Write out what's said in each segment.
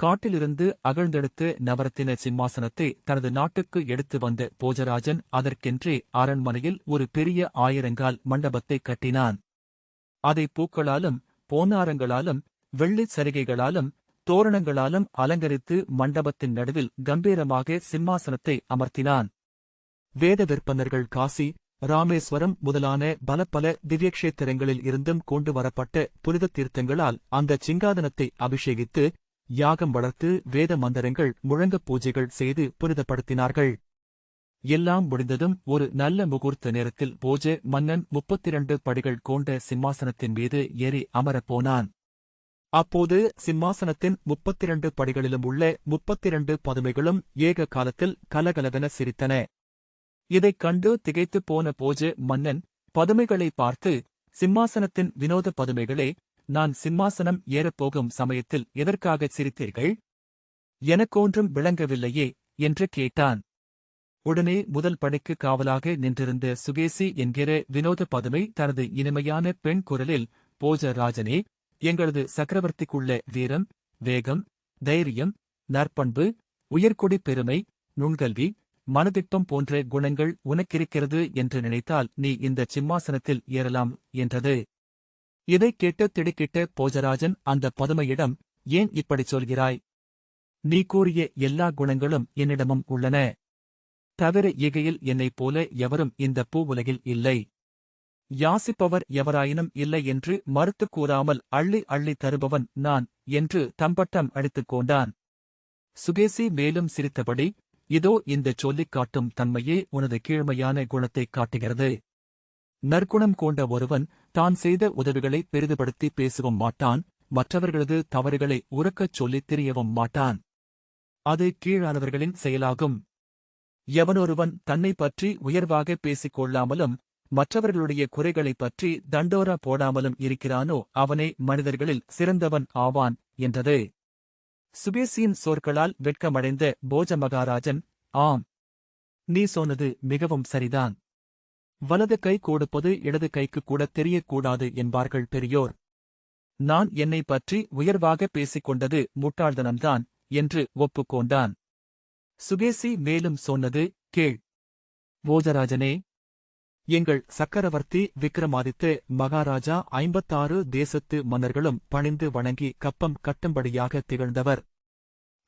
காட்டிலிருந்து அகழ்ந்தெடுத்து நவரத்தின சிம்மாசனத்தை தனது நாட்டுக்கு எடுத்து வந்த போஜராஜன் அதற்கென்றே அரண்மனையில் ஒரு பெரிய ஆயிரங்கால் மண்டபத்தை கட்டினான். அதை பூக்களாலும் போனாரங்களாலும் வெள்ளிச் சரிகைகளாலும் தோரணங்களாலும் அலங்கரித்து மண்டபத்தின் நடுவில் கம்பீரமாக சிம்மாசனத்தை அமர்த்தினான். வேத விற்பனர்கள் காசி ராமேஸ்வரம் முதலான பல பல திவ்யக்ஷேத்திரங்களில் இருந்தும் கொண்டு வரப்பட்ட புனித தீர்த்தங்களால் அந்த சிங்காதனத்தை அபிஷேகித்து யாகம் வளர்த்து வேத மந்திரங்கள் முழங்கப் பூஜைகள் செய்து புனிதப்படுத்தினார்கள். எல்லாம் முடிந்ததும் ஒரு நல்ல முகூர்த்த நேரத்தில் போஜ மன்னன் முப்பத்திரண்டு படிகள் கொண்ட சிம்மாசனத்தின் மீது ஏறி அமரப் போனான். அப்போது சிம்மாசனத்தின் முப்பத்திரண்டு படிகளிலும் உள்ள முப்பத்திரண்டு பதுமைகளும் ஏக காலத்தில் கலகலவென சிரித்தன. இதைக் கண்டு திகைத்துப் போன போஜ மன்னன் பதுமைகளை பார்த்து சிம்மாசனத்தின் வினோத பதுமைகளே நான் சிம்மாசனம் ஏறப்போகும் சமயத்தில் எதற்காகச் சிரித்தீர்கள்? எனக்கொன்றும் விளங்கவில்லையே என்று கேட்டான். உடனே முதல் படைக்கு காவலாக நின்றிருந்த சுகேசி என்கிற வினோத பதுமை தனது இனிமையான பெண் குரலில் போஜ ராஜனே எங்களது சக்கரவர்த்திக்குள்ள வீரம் வேகம் தைரியம் நற்பண்பு உயர்குடி பெருமை நுண்கல்வி மனதிட்பம் போன்ற குணங்கள் உனக்கிருக்கிறது என்று நினைத்தால் நீ இந்த சிம்மாசனத்தில் ஏறலாம் என்றது. இதைக் கேட்டு திடுக்கிட்ட போஜராஜன் அந்த பதுமையிடம் ஏன் இப்படிச் சொல்கிறாய்? நீ கூறிய எல்லா குணங்களும் என்னிடமும் உள்ளன. தவிர இகையில் என்னைப் போல எவரும் இந்த பூ உலகில் இல்லை. யாசிப்பவர் எவராயினும் இல்லை என்று மறுத்துக் கூறாமல் அள்ளி அள்ளி தருபவன் நான் என்று தம்பட்டம் அடித்துக் கொண்டான். சுகேசி மேலும் சிரித்தபடி இதோ இந்தச் சொல்லிக் காட்டும் தன்மையே உனது கீழ்மையான குணத்தைக் காட்டுகிறது. நற்குணம் கொண்ட ஒருவன் தான் செய்த உதவிகளை பெரிதுபடுத்தி பேசவும் மாட்டான் மற்றவர்களது தவறுகளை உறக்கச் சொல்லித் தெரியவும் மாட்டான். அது கீழானவர்களின் செயலாகும். எவனொருவன் தன்னை பற்றி உயர்வாக பேசிக் கொள்ளாமலும் மற்றவர்களுடைய குறைகளைப் பற்றி தண்டோரா போடாமலும் இருக்கிறானோ அவனே மனிதர்களில் சிறந்தவன் ஆவான் என்றது. சுபேசியின் சொற்களால் வெட்கமடைந்த போஜ மகாராஜன் ஆம் நீ சொன்னது மிகவும் சரிதான். வலது கை கொடுப்பது இடது கைக்கு கூட தெரியக்கூடாது என்பார்கள் பெரியோர். நான் என்னை பற்றி உயர்வாக பேசிக் கொண்டது முட்டாள்தனம்தான் என்று ஒப்புக்கொண்டான். சுகேசி மேலும் சொன்னது கேள். போஜராஜனே எங்கள் சக்கரவர்த்தி விக்ரமாதித்த மகாராஜா ஐம்பத்தாறு தேசத்து மன்னர்களும் பணிந்து வணங்கி கப்பம் கட்டும்படியாக திகழ்ந்தவர்.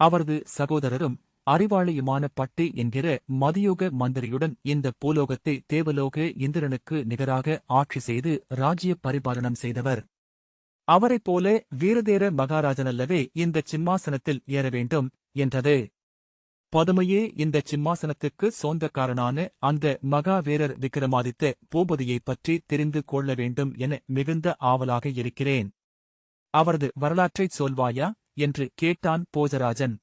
அவரது சகோதரரும் அறிவாளியுமான பட்டி என்கிற மதியோக மந்திரியுடன் இந்த பூலோகத்தை தேவலோக இந்திரனுக்கு நிகராக ஆட்சி செய்து ராஜ்ய பரிபாலனம் செய்தவர். அவரைப் போல வீரதேர மகாராஜனல்லவே இந்த சிம்மாசனத்தில் ஏற வேண்டும் என்றது. பதுமையே இந்த சிம்மாசனத்துக்கு சொந்தக்காரனான அந்த மகாவீரர் விக்ரமாதித்த பூபதியைப் பற்றி தெரிந்து கொள்ள வேண்டும் என மிகுந்த ஆவலாக இருக்கிறேன். அவரது வரலாற்றைச் சொல்வாயா? என்று கேட்டான் போஜராஜன்.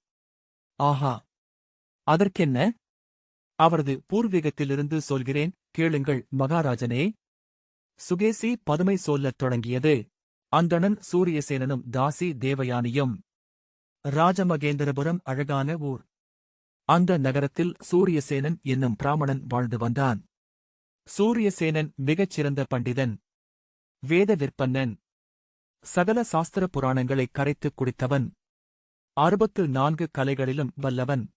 ஆஹா! அதற்கென்ன? அவரது பூர்வீகத்திலிருந்து சொல்கிறேன் கேளுங்கள் மகாராஜனே. சுகேசி பதுமை சொல்லத் தொடங்கியது. அந்தணன் சூரியசேனனும் தாசி தேவயானியும். ராஜமகேந்திரபுரம் அழகான ஊர். அந்த நகரத்தில் சூரியசேனன் என்னும் பிராமணன் வாழ்ந்து வந்தான். சூரியசேனன் மிகச் சிறந்த பண்டிதன். வேத விற்பன்னன். சகல சாஸ்திர புராணங்களை கரைத்துக் குடித்தவன். அறுபத்து நான்கு கலைகளிலும் வல்லவன்.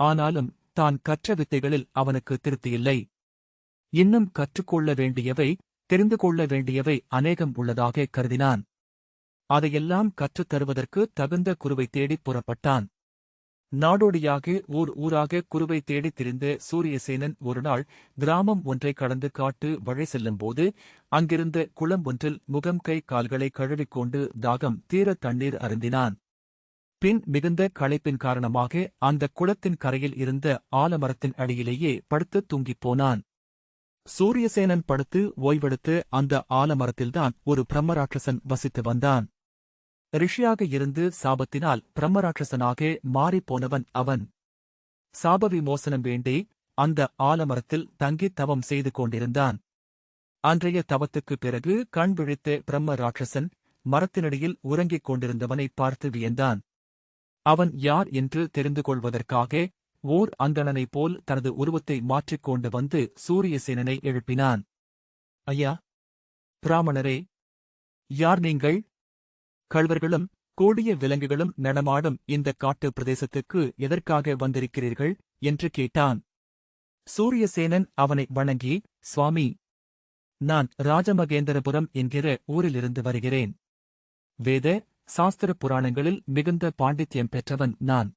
ஆனாலும் தான் கற்ற வித்தைகளில் அவனுக்கு திருப்தியில்லை இன்னும் கற்றுக்கொள்ள வேண்டியவை தெரிந்து கொள்ள வேண்டியவை அநேகம் உள்ளதாக கருதினான். அதையெல்லாம் கற்றுத் தருவதற்கு தகுந்த குருவை தேடிப் புறப்பட்டான். நாடோடியாக ஊர் ஊராக குருவை தேடித் திரிந்த சூரியசேனன் ஒருநாள் கிராமம் ஒன்றை கடந்து காட்டு வழி செல்லும்போது அங்கிருந்த குளம் ஒன்றில் முகம் கை கால்களை கழுவிக்கொண்டு தாகம் தீர தண்ணீர் அருந்தினான். பின் மிகுந்த களைப்பின் காரணமாக அந்த குளத்தின் கரையில் இருந்த ஆலமரத்தின் அடியிலேயே படுத்து தூங்கிப் போனான். சூரியசேனன் படுத்து ஓய்வெடுத்து அந்த ஆலமரத்தில்தான் ஒரு பிரம்மராட்சசன் வசித்து வந்தான். ரிஷியாக இருந்து சாபத்தினால் பிரம்மராட்சசனாக மாறிப்போனவன் அவன். சாப விமோசனம் வேண்டி அந்த ஆலமரத்தில் தங்கித் தவம் செய்து கொண்டிருந்தான். அன்றைய தவத்துக்குப் பிறகு கண் விழித்த பிரம்ம ராட்சசன் மரத்தினடியில் உறங்கிக் கொண்டிருந்தவனை பார்த்து வியந்தான். அவன் யார் என்று தெரிந்து கொள்வதற்காக ஓர் அந்தணனைப் போல் தனது உருவத்தை மாற்றிக் கொண்டு வந்து சூரியசேனனை எழுப்பினான். ஐயா பிராமணரே யார் நீங்கள்? கள்வர்களும் கோடிய விலங்குகளும் நடமாடும் இந்த காட்டு பிரதேசத்துக்கு எதற்காக வந்திருக்கிறீர்கள்? என்று கேட்டான். சூரியசேனன் அவனை வணங்கி சுவாமி நான் ராஜமகேந்திரபுரம் என்கிற ஊரிலிருந்து வருகிறேன். வேத சாஸ்திர புராணங்களில் மிகுந்த பாண்டித்யம் பெற்றவன் நான்.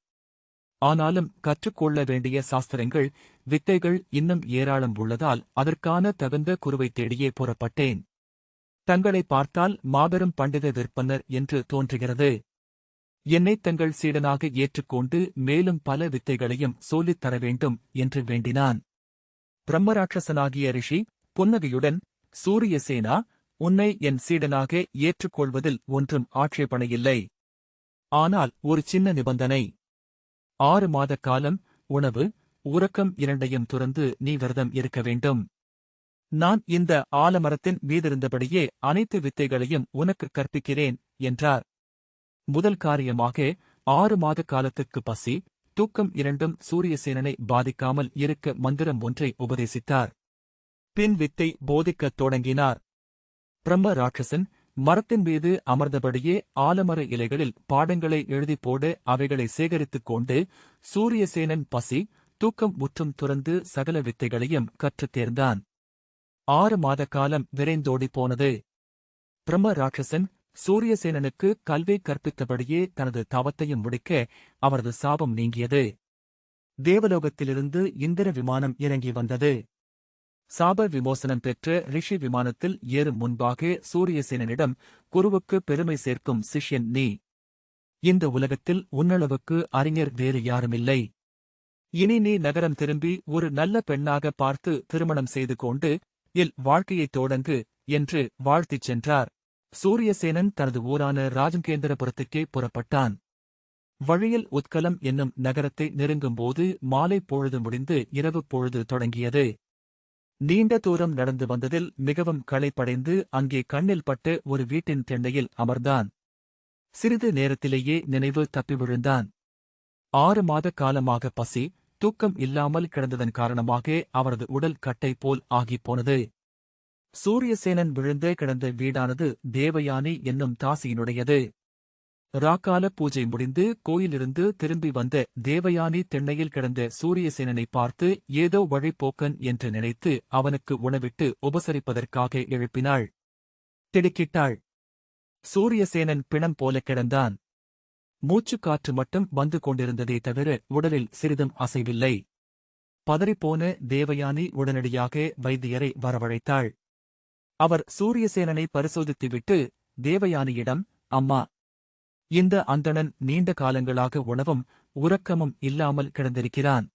ஆனாலும் கற்றுக்கொள்ள வேண்டிய சாஸ்திரங்கள் வித்தைகள் இன்னும் ஏராளம் உள்ளதால் அதற்கான தகுந்த குருவை தேடியே புறப்பட்டேன். தங்களை பார்த்தால் மாபெரும் பண்டித விற்பனர் என்று தோன்றுகிறது. என்னை தங்கள் சீடனாக ஏற்றுக்கொண்டு மேலும் பல வித்தைகளையும் சொல்லித் தர வேண்டும் என்று வேண்டினான். பிரம்மராட்சசனாகிய ரிஷி புன்னகையுடன் சூரியசேனா உன்னை என் சீடனாக ஏற்றுக்கொள்வதில் ஒன்றும் ஆட்சேபணையில்லை. ஆனால் ஒரு சின்ன நிபந்தனை. ஆறு மாத காலம் உணவு உறக்கம் இரண்டையும் துறந்து நீ விரதம் இருக்க வேண்டும். நான் இந்த ஆலமரத்தின் மீதிருந்தபடியே அனைத்து வித்தைகளையும் உனக்கு கற்பிக்கிறேன் என்றார். முதல் காரியமாக ஆறு மாத காலத்துக்கு பசி தூக்கம் இரண்டும் சூரியசேனனை பாதிக்காமல் இருக்க மந்திரம் ஒன்றை உபதேசித்தார். பின் வித்தை போதிக்கத் தொடங்கினார். பிரம்ம ராட்சசன் மரத்தின் மீது அமர்ந்தபடியே ஆலமர இலைகளில் பாடங்களை எழுதி போட அவைகளை சேகரித்துக் கொண்டு சூரியசேனன் பசி தூக்கம் முற்றும் துறந்து சகல வித்தைகளையும் கற்றுத் தேர்ந்தான். ஆறு மாத காலம் விரைந்தோடி போனது. பிரம்ம ராட்சசன் சூரியசேனனுக்கு கல்வி கற்பித்தபடியே தனது தவத்தையும் முடிக்க அவரது சாபம் நீங்கியது. தேவலோகத்திலிருந்து இந்திர விமானம் இறங்கி வந்தது. சாப விமோசனம் பெற்ற ரிஷி விமானத்தில் ஏறும் முன்பாக சூரியசேனனிடம் குருவுக்கு பெருமை சேர்க்கும் சிஷ்யன் நீ. இந்த உலகத்தில் உன்னளவுக்கு அறிஞர் வேறு யாருமில்லை. இனி நீ நகரம் திரும்பி ஒரு நல்ல பெண்ணாக பார்த்து திருமணம் செய்து கொண்டு இல் வாழ்க்கையைத் தொடங்கு என்று வாழ்த்திச் சென்றார். சூரியசேனன் தனது ஊரான ராஜங்கேந்திரபுரத்துக்கே புறப்பட்டான். வழியில் உத்கலம் என்னும் நகரத்தை நெருங்கும்போது மாலை பொழுது முடிந்து இரவு பொழுது தொடங்கியது. நீண்ட தூரம் நடந்து வந்ததில் மிகவும் களைப்படைந்து அங்கே கண்ணில் பட்டு ஒரு வீட்டின் தென்னையில் அமர்ந்தான். சிறிது நேரத்திலேயே நினைவு தப்பி விழுந்தான். ஆறு மாத காலமாக பசி தூக்கம் இல்லாமல் கிடந்ததன் காரணமாக அவரது உடல் கட்டை போல் ஆகிப் போனது. சூரியசேனன் விழுந்தே கிடந்த வீடானது தேவயானி என்னும் தாசியினுடையது. ராக்கால பூஜை முடிந்து கோயிலிருந்து திரும்பி வந்த தேவயானி தென்னையில் கிடந்த சூரியசேனனை பார்த்து ஏதோ வழிப்போக்கன் என்று நினைத்து அவனுக்கு உணவிட்டு உபசரிப்பதற்காக எழுப்பினாள். திடுக்கிட்டாள். சூரியசேனன் பிணம் போல கிடந்தான். மூச்சுக் காற்று மட்டும் வந்து கொண்டிருந்ததே தவிர உடலில் சிறிதும் அசைவில்லை. பதறிப்போன தேவயானி உடனடியாக வைத்தியரை வரவழைத்தாள். அவர் சூரியசேனனை பரிசோதித்துவிட்டு தேவயானியிடம் அம்மா இந்த அந்தணன் நீண்ட காலங்களாக உணவும் உறக்கமும் இல்லாமல் கிடந்திருக்கிறான்.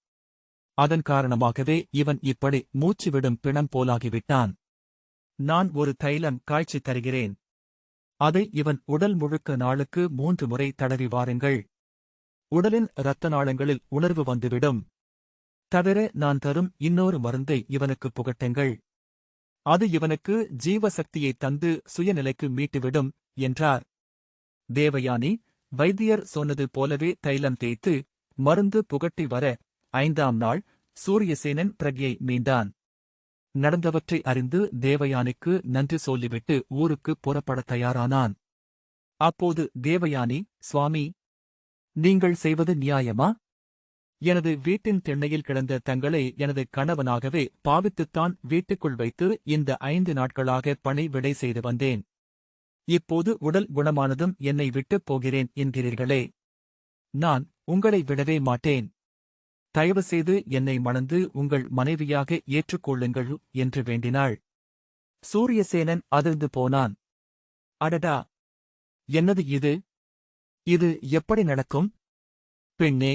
அதன் காரணமாகவே இவன் இப்படி மூச்சுவிடும் பிணம் போலாகிவிட்டான். நான் ஒரு தைலம் காய்ச்சித் தருகிறேன். அதை இவன் உடல் முழுக்க நாளுக்கு மூன்று முறை தடவி வாருங்கள். உடலின் இரத்த நாளங்களில் உணர்வு வந்துவிடும். தவிர நான் தரும் இன்னொரு மருந்தை இவனுக்கு புகட்டுங்கள். அது இவனுக்கு ஜீவசக்தியைத் தந்து சுயநிலைக்கு மீட்டுவிடும் என்றார். தேவயானி வைத்தியர் சொன்னது போலவே தைலம் தேய்த்து மருந்து புகட்டி வர ஐந்தாம் நாள் சூரியசேனன் பிரக்யை மீண்டான். நடந்தவற்றை அறிந்து தேவயானிக்கு நன்றி சொல்லிவிட்டு ஊருக்கு புறப்படத் தயாரானான். அப்போது தேவயானி சுவாமி நீங்கள் செய்வது நியாயமா? எனது வீட்டின் திண்ணையில் கிடந்த தங்களை எனது கணவனாகவே பாவித்துத்தான் வீட்டுக்குள் வைத்து இந்த ஐந்து நாட்களாக பணி விடை செய்து வந்தேன். இப்போது உடல் குணமானதும் என்னை விட்டுப் போகிறேன் என்கிறீர்களே நான் உங்களை விடவே மாட்டேன். தயவு செய்து என்னை மணந்து உங்கள் மனைவியாக ஏற்றுக்கொள்ளுங்கள் என்று வேண்டினாள். சூரியசேனன் அதிர்ந்து போனான். அடடா! என்னது இது? இது எப்படி நடக்கும்? பெண்ணே!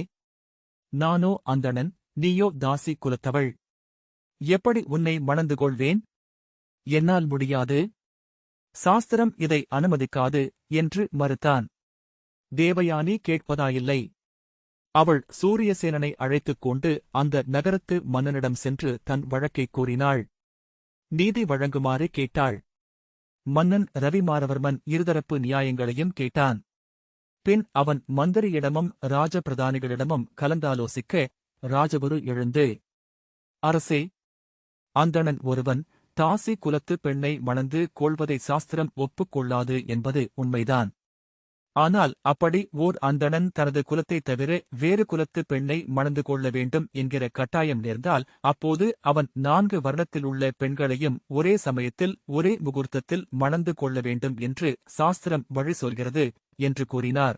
நானோ அந்தணன் நீயோ தாசி குலத்தவள். எப்படி உன்னை மணந்து கொள்வேன்? என்னால் முடியாது. சாஸ்திரம் இதை அனுமதிக்காது என்று மறுத்தான். தேவயானி கேட்பதாயில்லை. அவள் சூரியசேனனை அழைத்துக் கொண்டு அந்த நகரத்து மன்னனிடம் சென்று தன் வழக்கைக் கூறினாள். நீதி வழங்குமாறு கேட்டாள். மன்னன் ரவிமாரவர்மன் இருதரப்பு நியாயங்களையும் கேட்டான். பின் அவன் மந்திரியிடமும் ராஜபிரதானிகளிடமும் கலந்தாலோசிக்க ராஜகுரு எழுந்து அரசே அந்தணன் ஒருவன் தாசி குலத்து பெண்ணை மணந்து கொள்வதை சாஸ்திரம் ஒப்புக்கொள்ளாது என்பது உண்மைதான். ஆனால் அப்படி ஓர் அந்தணன் தனது குலத்தைத் தவிர வேறு குலத்து பெண்ணை மணந்து கொள்ள வேண்டும் என்கிற கட்டாயம் நேர்ந்தால் அப்போது அவன் நான்கு வருடத்தில் உள்ள பெண்களையும் ஒரே சமயத்தில் ஒரே முகூர்த்தத்தில் மணந்து கொள்ள வேண்டும் என்று சாஸ்திரம் வழி சொல்கிறது என்று கூறினார்.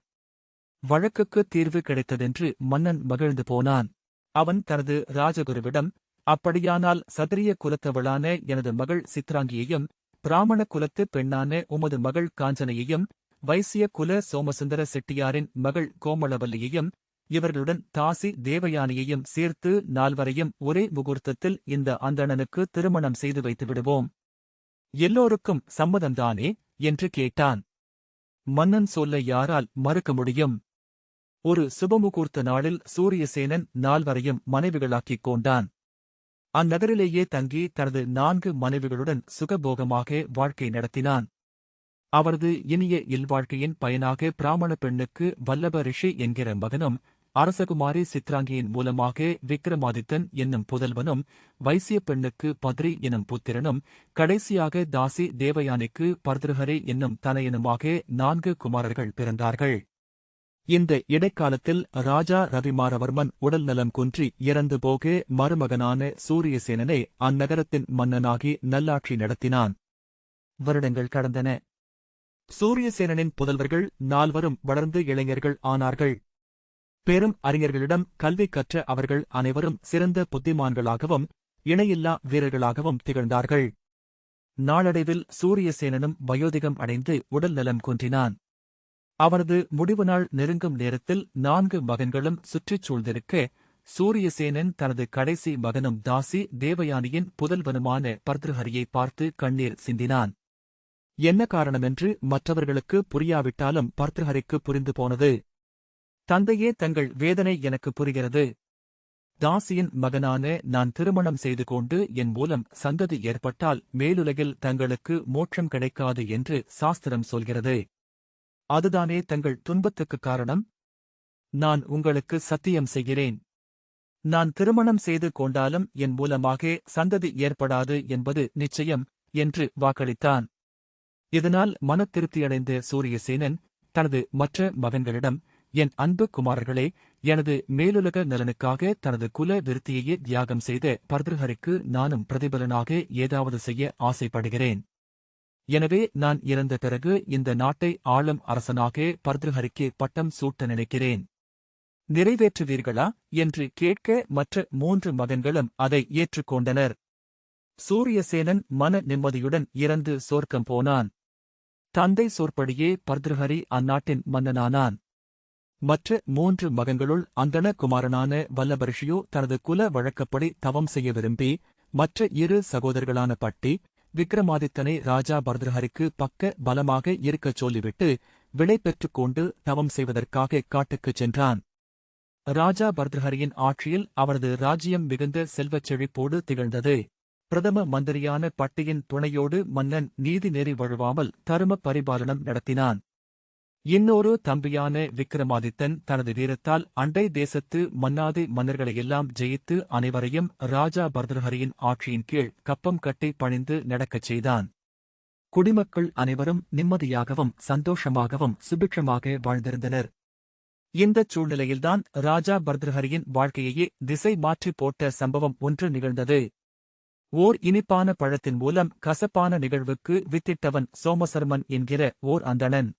வழக்குக்கு தீர்வு கிடைத்ததென்று மன்னன் மகிழ்ந்து போனான். அவன் தனது ராஜகுருவிடம் அப்படியானால் சத்திரிய குலத்தவளான எனது மகள் சித்ராங்கியையும் பிராமண குலத்து பெண்ணான உமது மகள் காஞ்சனையையும் வைசிய குல சோமசுந்தர செட்டியாரின் மகள் கோமளவல்லியையும் இவர்களுடன் தாசி தேவயானியையும் சேர்த்து நால்வரையும் ஒரே முகூர்த்தத்தில் இந்த அந்தணனுக்கு திருமணம் செய்து வைத்து விடுவோம். எல்லோருக்கும் சம்மதம்தானே? என்று கேட்டான். மன்னன் சொல்ல யாரால் மறுக்க முடியும்? ஒரு சுபமுகூர்த்த நாளில் சூரியசேனன் நால்வரையும் மனைவிகளாக்கிக் கொண்டான். அந்நகரிலேயே தங்கி தனது நான்கு மனைவிகளுடன் சுகபோகமாக வாழ்க்கை நடத்தினான். அவரது இனிய இல்வாழ்க்கையின் பயனாக பிராமண பெண்ணுக்கு வல்லப ரிஷி என்கிற மகனும் அரசகுமாரி சித்ராங்கியின் மூலமாக விக்ரமாதித்தன் என்னும் புதல்வனும் வைசிய பெண்ணுக்கு பத்ரி எனும் புத்திரனும் கடைசியாக தாசி தேவயானிக்கு பர்திருஹரி என்னும் தனையனுமாக நான்கு குமாரர்கள் பிறந்தார்கள். இந்த இடைக்காலத்தில் ராஜா ரவிமாரவர்மன் உடல்நலம் குன்றி இறந்து போக மருமகனான சூரியசேனனை அந்நகரத்தின் மன்னனாகி நல்லாட்சி நடத்தினான். வருடங்கள் கடந்தன. சூரியசேனனின் புதல்வர்கள் நால்வரும் வளர்ந்து இளைஞர்கள் ஆனார்கள். பெரும் அறிஞர்களிடம் கல்வி கற்ற அவர்கள் அனைவரும் சிறந்த புத்திமான்களாகவும் இணையில்லா வீரர்களாகவும் திகழ்ந்தார்கள். நாளடைவில் சூரியசேனனும் வயோதிகம் அடைந்து உடல்நலம் குன்றினான். அவனது முடிவு நாள் நெருங்கும் நேரத்தில் நான்கு மகன்களும் சுற்றிச் சூழ்ந்திருக்க சூரியசேனன் தனது கடைசி மகனும் தாசி தேவயானியின் புதல்வனுமான பர்திருஹரியை பார்த்து கண்ணீர் சிந்தினான். என்ன காரணமென்று மற்றவர்களுக்கு புரியாவிட்டாலும் பர்திருஹரிக்கு புரிந்து போனது. தந்தையே தங்கள் வேதனை எனக்கு புரிகிறது. தாசியின் மகனான நான் திருமணம் செய்து கொண்டு என் மூலம் சந்ததி ஏற்பட்டால் மேலுலகில் தங்களுக்கு மோட்சம் கிடைக்காது என்று சாஸ்திரம் சொல்கிறது. அதுதானே தங்கள் துன்பத்துக்கு காரணம்? நான் உங்களுக்கு சத்தியம் செய்கிறேன். நான் திருமணம் செய்து கொண்டாலும் என் மூலமாக சந்ததி ஏற்படாது என்பது நிச்சயம் என்று வாக்களித்தான். இதனால் மனத்திருப்தியடைந்த சூரியசேனன் தனது மற்ற மகன்களிடம் என் அன்பு குமாரர்களே எனது மேலுலக நலனுக்காக தனது குல விருத்தியையே தியாகம் செய்த பர்திருஹரிக்கு நானும் பிரதிபலனாக ஏதாவது செய்ய ஆசைப்படுகிறேன். எனவே நான் இறந்த பிறகு இந்த நாட்டை ஆளும் அரசனாக பர்திருஹரிக்கு பட்டம் சூட்ட நினைக்கிறேன். நிறைவேற்றுவீர்களா என்று கேட்க மற்ற மூன்று மகன்களும் அதை ஏற்றுக்கொண்டனர். சூரியசேனன் மன நிம்மதியுடன் இறந்து சோர்க்கம் போனான். தந்தை சோற்படியே பர்திருஹரி அந்நாட்டின் மன்னனானான். மற்ற மூன்று மகன்களுள் அந்தண குமாரனான வல்லபரிஷியோ தனது குல வழக்கப்படி தவம் செய்ய விரும்பி மற்ற இரு சகோதரர்களான பட்டி விக்ரமாதித்தனை ராஜா பர்திருஹரிக்கு பக்க பலமாக இருக்கச் சொல்லிவிட்டு விடை பெற்றுக் கொண்டு தவம் செய்வதற்காக காட்டுக்குச் சென்றான். ராஜா பர்திருஹரியின் ஆட்சியில் அவரது ராஜ்யம் மிகுந்த செல்வச் செழிப்போடு திகழ்ந்தது. பிரதம மந்திரியான பட்டியின் துணையோடு மன்னன் நீதி நெறி வழுவாமல் தரும பரிபாலனம் நடத்தினான். இன்னொரு தம்பியான விக்ரமாதித்தன் தனது வீரத்தால் அண்டை தேசத்து மன்னாதி மன்னர்களையெல்லாம் ஜெயித்து அனைவரையும் ராஜா பர்தர்ஹரியின் ஆட்சியின் கீழ் கப்பம் கட்டி பணிந்து நடக்கச் செய்தான். குடிமக்கள் அனைவரும் நிம்மதியாகவும் சந்தோஷமாகவும் சுபிட்சமாக வாழ்ந்திருந்தனர். இந்தச் சூழ்நிலையில்தான் ராஜா பர்தர்ஹரியின் வாழ்க்கையையே திசை மாற்றிப் போட்ட சம்பவம் ஒன்று நிகழ்ந்தது. ஓர் இனிப்பான பழத்தின் மூலம் கசப்பான நிகழ்வுக்கு வித்திட்டவன் சோமசர்மன் என்கிற ஓர் அந்தணன்.